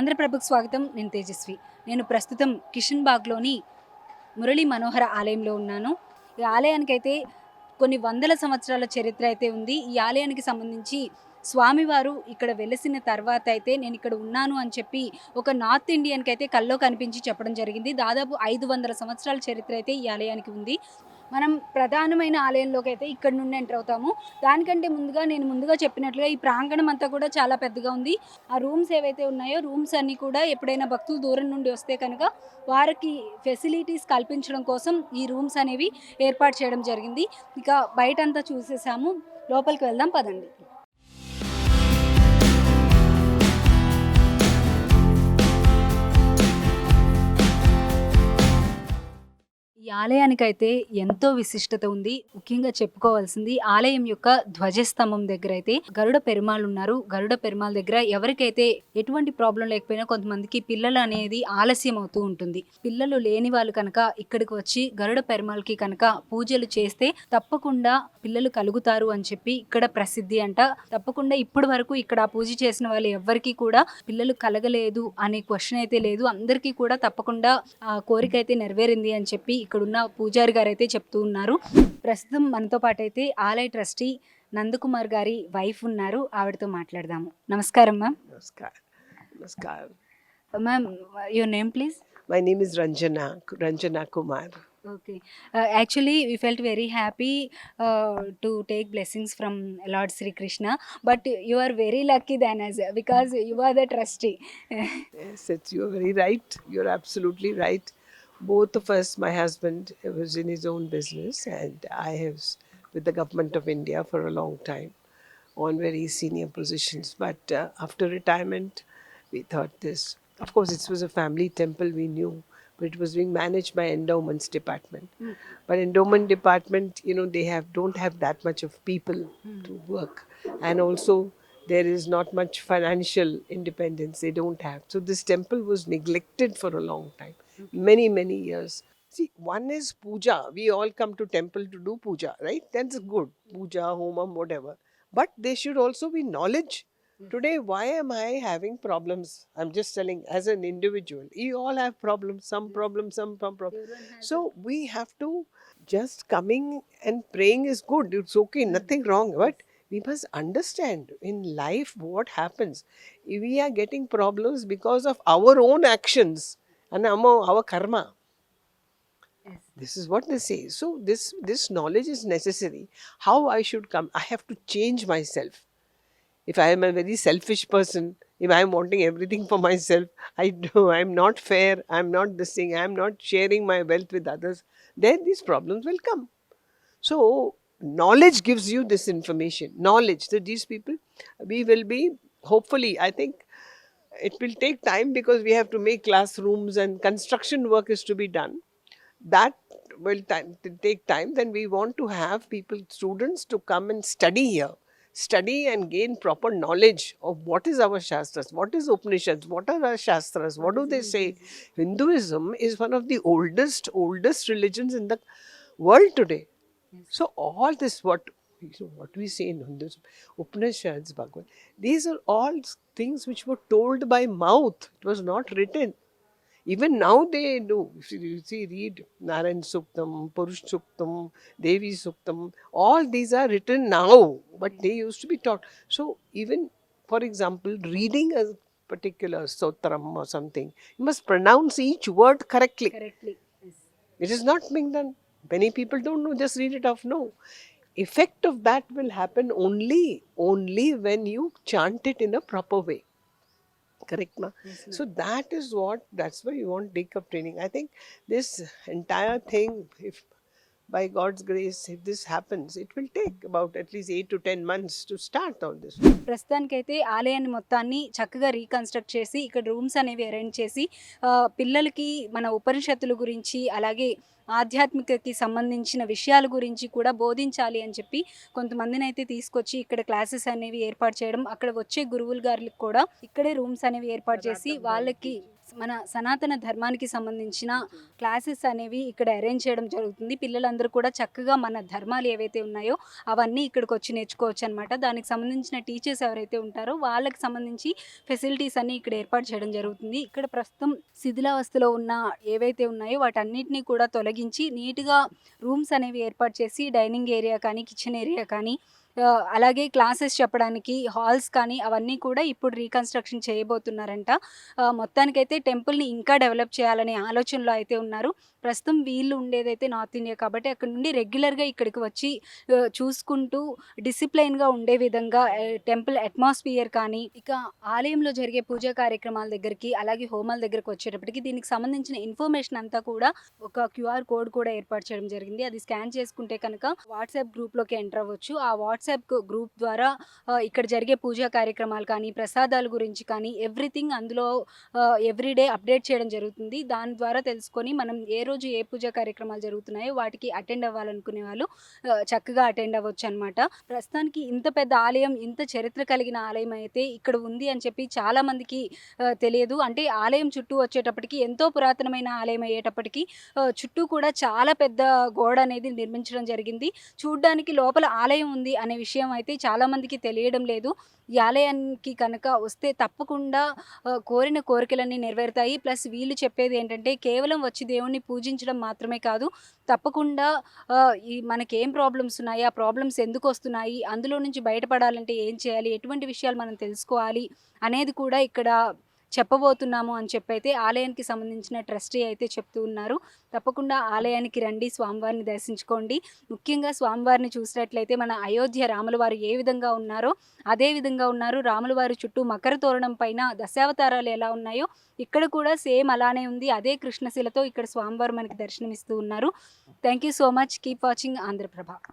ఆంధ్రప్రభకు స్వాగతం. నేను తేజస్వి. నేను ప్రస్తుతం కిషన్ బాగ్లోని మురళీ మనోహర ఆలయంలో ఉన్నాను. ఈ ఆలయానికి అయితే కొన్ని వందల సంవత్సరాల చరిత్ర అయితే ఉంది. ఈ ఆలయానికి సంబంధించి స్వామివారు ఇక్కడ వెలసిన తర్వాత అయితే నేను ఇక్కడ ఉన్నాను అని చెప్పి ఒక నార్త్ ఇండియన్కి అయితే కల్లో కనిపించి చెప్పడం జరిగింది. దాదాపు ఐదు వందల సంవత్సరాల చరిత్ర అయితే ఈ ఆలయానికి ఉంది. మనం ప్రధానమైన ఆలయంలోకి అయితే ఇక్కడ నుండి ఎంటర్ అవుతాము. దానికంటే ముందుగా నేను ముందుగా చెప్పినట్లుగా ఈ ప్రాంగణం అంతా కూడా చాలా పెద్దగా ఉంది. ఆ రూమ్స్ ఏవైతే ఉన్నాయో రూమ్స్ అన్నీ కూడా ఎప్పుడైనా భక్తులు దూరం నుండి వస్తే కనుక వారికి ఫెసిలిటీస్ కల్పించడం కోసం ఈ రూమ్స్ అనేవి ఏర్పాటు చేయడం జరిగింది. ఇక బయట అంతా చూసేసాము. లోపలికి వెళ్దాం పదండి. ఆలయానికైతే ఎంతో విశిష్టత ఉంది. ముఖ్యంగా చెప్పుకోవాల్సింది ఆలయం యొక్క ధ్వజస్తంభం దగ్గర అయితే గరుడ పెరుమాళ్ళు ఉన్నారు గరుడ పెరుమాళ్ దగ్గర ఎవరికైతే ఎటువంటి ప్రాబ్లం లేకపోయినా కొంతమందికి పిల్లలు అనేది ఆలస్యం అవుతూ ఉంటుంది. పిల్లలు లేని వాళ్ళు కనుక ఇక్కడికి వచ్చి గరుడ పెరుమాళ్ళకి కనుక పూజలు చేస్తే తప్పకుండా పిల్లలు కలుగుతారు అని చెప్పి ఇక్కడ ప్రసిద్ధి అంట. తప్పకుండా ఇప్పటి వరకు ఇక్కడ పూజ చేసిన వాళ్ళు ఎవ్వరికీ కూడా పిల్లలు కలగలేదు అనే క్వశ్చన్ అయితే లేదు. అందరికీ కూడా తప్పకుండా ఆ కోరిక అయితే నెరవేరింది అని చెప్పి ఇక్కడ ఇక్కడున్న పూజారి గారు అయితే చెప్తూ ఉన్నారు ప్రస్తుతం మనతో పాటు అయితే ఆలయ ట్రస్టీ నందకుమార్ గారి వైఫ్ ఉన్నారు ఆవిడతో మాట్లాడదాము నమస్కారం ma'am Namaskar. Namaskar. Ma'am your name please My name is Ranjana, Ranjana Kumar. Okay actually we felt very happy to take blessings from lord Shri Krishna but you are very lucky than as because you are the trustee Yes, it's, you're very right. You're absolutely right. Both of us, my husband was in his own business, and I was with the government of India for a long time on very senior positions. But uh, after retirement, we thought this. Of course, it was a family temple, we knew, but it was being managed by endowments department. But endowment department, you know, they have don't have that much of people to work, and also there is not much financial independence. They don't have. So this temple was neglected for a long time, many many years. See, one is puja. We all come to temple to do puja, right? That's good. Puja, homam, whatever. But there should also be knowledge. Today, why am I having problems? I'm just telling as an individual. You all have problems, some problems, some problems. So we have to just coming and praying is good. It's okay, nothing wrong. But we must understand in life what happens. We are getting problems because of our own actions and our our karma. This is what they say. So this this knowledge is necessary. How I should come? I have to change myself. If I am a very selfish person, if I am wanting everything for myself, I do. I am not fair. I am not this thing. I am not sharing my wealth with others. Then these problems will come. So knowledge gives you this information. Knowledge that these people, we will be hopefully. I think it will take time because we have to make classrooms and construction work is to be done. That will time, take time. Then we want to have people students to come and study here. Study and gain proper knowledge of what is our shastras what is upanishads what are our shastras what do they say? Hinduism is one of the oldest oldest religions in the world today. So all this what what we say in Hinduism, Upanishads, Bhagavad, these are all things which were told by mouth. It was not written. Even now they do. If you see, read Narayan Suktam, Purush Suktam, Devi Suktam, all these are written now, but they used to be taught. So, even for example, reading a particular sotram or something, you must pronounce each word correctly. Correctly. Yes. It is not being done. Many people don't know, just read it off. No. Effect of that will happen only, only when you chant it in a proper way. Correct, ma? Mm-hmm. So that is what, that's why you want take up training. I think this entire thing, if by God's grace, if this happens, it will take about at least eight to ten months to start all this. ప్రస్తుతానికైతే ఆలయాన్ని మొత్తాన్ని చక్కగా reconstruct చేసి ఇక్కడ rooms అనేవి arrange చేసి పిల్లలకి మన ఉపనిషత్తుల గురించి అలాగే ఆధ్యాత్మికకి సంబంధించిన విషయాల గురించి కూడా బోధించాలి అని చెప్పి కొంతమందిని అయితే తీసుకొచ్చి ఇక్కడ క్లాసెస్ అనేవి ఏర్పాటు చేయడం అక్కడ వచ్చే గురువుల గారికి కూడా ఇక్కడే రూమ్స్ అనేవి ఏర్పాటు చేసి వాళ్ళకి మన సనాతన ధర్మానికి సంబంధించిన క్లాసెస్ అనేవి ఇక్కడ అరేంజ్ చేయడం జరుగుతుంది. పిల్లలందరూ కూడా చక్కగా మన ధర్మాలు ఏవైతే ఉన్నాయో అవన్నీ ఇక్కడికి వచ్చి నేర్చుకోవచ్చు అనమాట దానికి సంబంధించిన టీచర్స్ ఎవరైతే ఉంటారో వాళ్ళకి సంబంధించి ఫెసిలిటీస్ అన్ని ఇక్కడ ఏర్పాటు చేయడం జరుగుతుంది. ఇక్కడ ప్రస్తుతం శిథిలావస్థలో ఉన్న ఏవైతే ఉన్నాయో వాటన్నిటిని కూడా తొలగించి నీట్గా రూమ్స్ అనేవి ఏర్పాటు చేసి డైనింగ్ ఏరియా కానీ కిచెన్ ఏరియా కానీ అలాగే క్లాసెస్ చెప్పడానికి హాల్స్ కానీ అవన్నీ కూడా ఇప్పుడు రీకన్స్ట్రక్షన్ చేయబోతున్నారంట. మొత్తానికైతే టెంపుల్ని ఇంకా డెవలప్ చేయాలనే ఆలోచనలో అయితే ఉన్నారు. ప్రస్తుతం వీళ్ళు ఉండేదైతే నార్త్ ఇండియా కాబట్టి అక్కడ నుండి రెగ్యులర్గా ఇక్కడికి వచ్చి చూసుకుంటూ డిసిప్లైన్గా ఉండే విధంగా టెంపుల్ అట్మాస్ఫియర్ కానీ ఇక ఆలయంలో జరిగే పూజా కార్యక్రమాల దగ్గరికి అలాగే హోమాల దగ్గరకు వచ్చేటప్పటికి దీనికి సంబంధించిన ఇన్ఫర్మేషన్ అంతా కూడా ఒక క్యూఆర్ కోడ్ కూడా ఏర్పాటు చేయడం జరిగింది. అది స్కాన్ చేసుకుంటే కనుక వాట్సాప్ గ్రూప్లోకి ఎంటర్ అవ్వచ్చు. ఆ వాట్సాప్ వాట్సాప్ గ్రూప్ ద్వారా ఇక్కడ జరిగే పూజా కార్యక్రమాలు కానీ ప్రసాదాల గురించి కానీ ఎవ్రీథింగ్ అందులో ఎవ్రీడే అప్డేట్ చేయడం జరుగుతుంది. దాని ద్వారా తెలుసుకొని మనం ఏ రోజు ఏ పూజా కార్యక్రమాలు జరుగుతున్నాయో వాటికి అటెండ్ అవ్వాలనుకునే వాళ్ళు చక్కగా అటెండ్ అవ్వచ్చు అనమాట ప్రస్తుతానికి ఇంత పెద్ద ఆలయం ఇంత చరిత్ర కలిగిన ఆలయం అయితే ఇక్కడ ఉంది అని చెప్పి చాలామందికి తెలియదు. అంటే ఆలయం చుట్టూ వచ్చేటప్పటికి ఎంతో పురాతనమైన ఆలయం అయ్యేటప్పటికి చుట్టూ కూడా చాలా పెద్ద గోడ అనేది నిర్మించడం జరిగింది. చూడ్డానికి లోపల ఆలయం ఉంది అని విషయం అయితే చాలామందికి తెలియడం లేదు. ఈ ఆలయానికి కనుక వస్తే తప్పకుండా కోరిన కోరికలన్నీ నెరవేరుతాయి. ప్లస్ వీళ్ళు చెప్పేది ఏంటంటే కేవలం వచ్చి దేవుణ్ణి పూజించడం మాత్రమే కాదు తప్పకుండా ఈ మనకేం ప్రాబ్లమ్స్ ఉన్నాయి ఆ ప్రాబ్లమ్స్ ఎందుకు వస్తున్నాయి అందులో నుంచి బయటపడాలంటే ఏం చేయాలి ఎటువంటి విషయాలు మనం తెలుసుకోవాలి అనేది కూడా ఇక్కడ చెప్పబోతున్నాము అని చెప్పైతే ఆలయానికి సంబంధించిన ట్రస్టీ అయితే చెప్తూ ఉన్నారు. తప్పకుండా ఆలయానికి రండి స్వామివారిని దర్శించుకోండి. ముఖ్యంగా స్వామివారిని చూసినట్లయితే మన అయోధ్య రాముల వారు ఏ విధంగా ఉన్నారో అదే విధంగా ఉన్నారు. రాముల వారి చుట్టూ మకర తోరణం పైన దశావతారాలు ఎలా ఉన్నాయో ఇక్కడ కూడా సేమ్ అలానే ఉంది. అదే కృష్ణశిలతో ఇక్కడ స్వామివారు మనకి దర్శనమిస్తూ ఉన్నారు. Thank you so much. Keep watching Andhraprabha.